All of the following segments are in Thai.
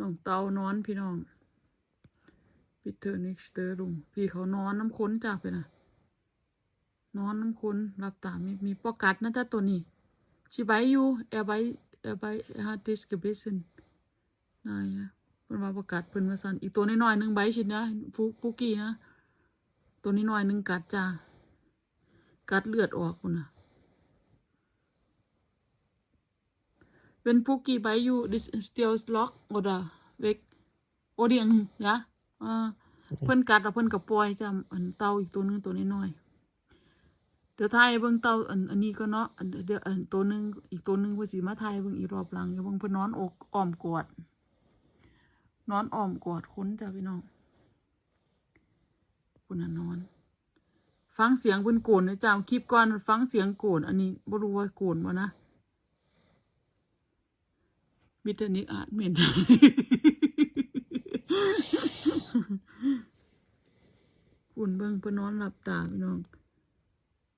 น้องเตานอนพี่น้องปิดเทอร์น็กสเตอร์ลุงพี่เขานอนน้ำค้นจ้าไปนะนอนน้ำค้นรับตามีมีปอกัดนะจ้าตัวนี้ชิบายอยู่แอบไปแอบไปฮาร์ดิสกับเบสันนายอะเพิ่นว่าประกาศเพิ่นมาสั่นอีกตัวน้อยๆหนึ่งใบชิดนะฟูกุกี้นะ ตัวนี้น้อยหนึ่งกัดจ้ากัดเลือดออกคุณน่ะ Wenn Puki bei you, this is still lock oder weg? Oder ยัง ja อ่าเพิ่นกัดแล้วเพิ่นก็ปล่อยจ้ะอันเต่าอีกตัวหนึงตัวน้อยๆเดี๋ยวทายให้เบิ่งเต่าอันอันนี้ก็เนาะอันเดี๋ยวอันตัวหนึงอีกตัวหนึงเพิ่นสิมาทายให้เบิ่งอีกรอบหลังอย่าเบิ่งเพิ่นนอนอกอ้อมกอดนอนอ้อมกอดคนจ้ะพี่น้องคุณน่ะนอน ฟังเสียงเพิ่นโกนนะจ้ะคลิปก่อนฟังเสียงโกนอันนี้บ่รู้ว่าโกนบ่นะ มิตรนิอาจเหม็นคุณเบิ่งเพิ่นนอนหลับตาพี่น้อง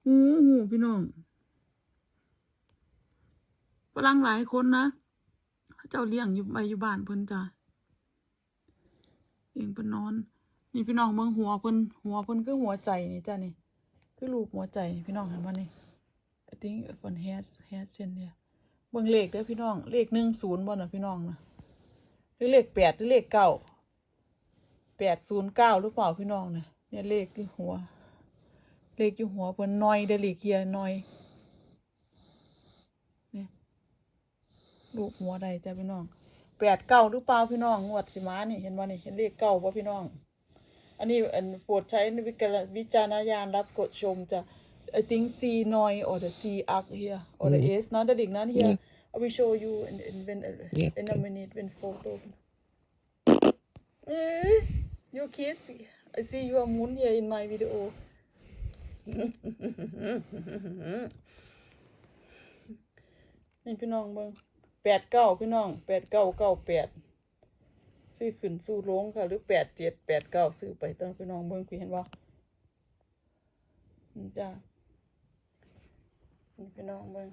หูหูพี่น้องฝรั่งหลายคนนะเจ้าเลี้ยงอยู่ไปอยู่บ้านเพิ่นจ้ะเองเพิ่นนอน นี่พี่น้องเบิ่งหัวเพิ่นหัวเพิ่นคือหัวใจนี่จ้ะนี่คือรูปหัวใจพี่น้องเห็นบ่นี่ I think one has has เส้น เดียวเบิ่งเลขเด้อพี่น้อง เลขหนึ่งศูนย์บ่นะพี่น้องนะหรือเลขแปดหรือเลขเก้าแปดศูนย์เก้าหรือเปล่าพี่น้องนะเนี่ยเลขที่หัว เลขอยู่หัวเพิ่นน้อยเดลขเฮียน้อยเนี่ยลูกหัวใดจ้ะพี่น้องแปดเก้าหรือเปล่าพี่น้องงวดสิมานี่เห็นบ่นี่เห็นเลขเก้าบ่พี่น้อง อันนี้อันโปรดใช้วิจารวิจารณญาณรับกดชมจะ I think C noy or the C arc here or the S not the link not here Yeah. I will show you in, in when Yeah, in a okay. minute when photo eh you kiss I see you are moon here in my video นี่พี่น้องเบิ่งแปดเก้าพี่น้องแปดเก้าเก้าแปดซื้อขึ้นสู้ลงค่ะ หรือแปดเจ็ดแปดเก้าซื้อไปต้องพี่น้องเบิ่งพี่เห็นว่านี่จ้า นี่พี่น้องเบิ่ง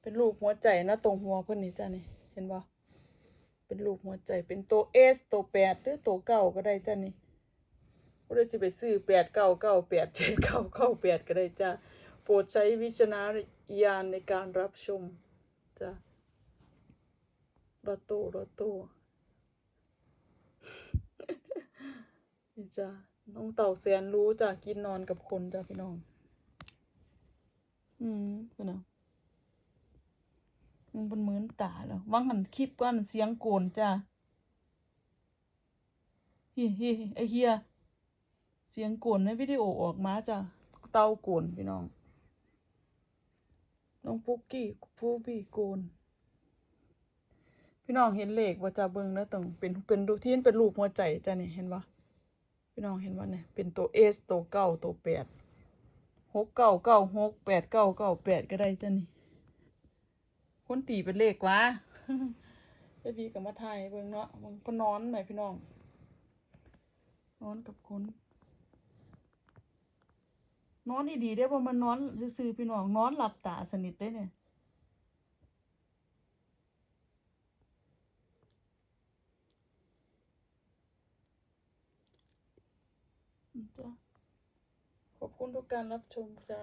เป็นรูปหัวใจนะตรงหัวเพิ่นนี่จ้านี่ เห็นบ่เป็นรูปหัวใจเป็นตัวเอสตัวแปดหรือตัวเก้าก็ได้จ้านี่ก็ได้จะไปซื้อแปดเก้าเก้าแปดเจ็ดเก้าเก้าแปดก็ได้จ้าโปรดใช้วิจารณญาณในการรับชมจ้ารถตู้รถตู้นี่จ้าน้องเต่าแสนรู้จ้ะกินนอนกับคนจ้ะพี่น้อง อืมพี่น้องมันเป็นเหมือนตาแล้วว่างหันคลิปกันเสียงโกนจ้ะเฮียเฮียไอเฮียเสียงโกนในวิดีโอออกมาจ้ะเต่าโกนพี่น้องน้องปุ๊กกี้ผู้บี้โกน พี่น้องเห็นเลขว่าจะเบิ่งแล้วต้องเป็นเป็นรูที่เป็นรูปหัวใจจ้ะนี่เห็นปะพี่น้องเห็นว่าเนี่ยเป็นตัวเอสตัวเก้าตัวแปด หกเก้าเก้าหกแปดเก้าเก้าแปดก็ได้จ้ะนี่คนตีเป็นเลขวะไปพี่กับมาไทยเบิ่งเนาะเบิ่งพนอนไหมพี่น้องนอนกับคนนอนดีๆได้บ่มันนอนซื่อๆพี่น้องนอนหลับตาสนิทได้เนี่ยจ้ะ ขอบคุณทุกการรับชมจ้า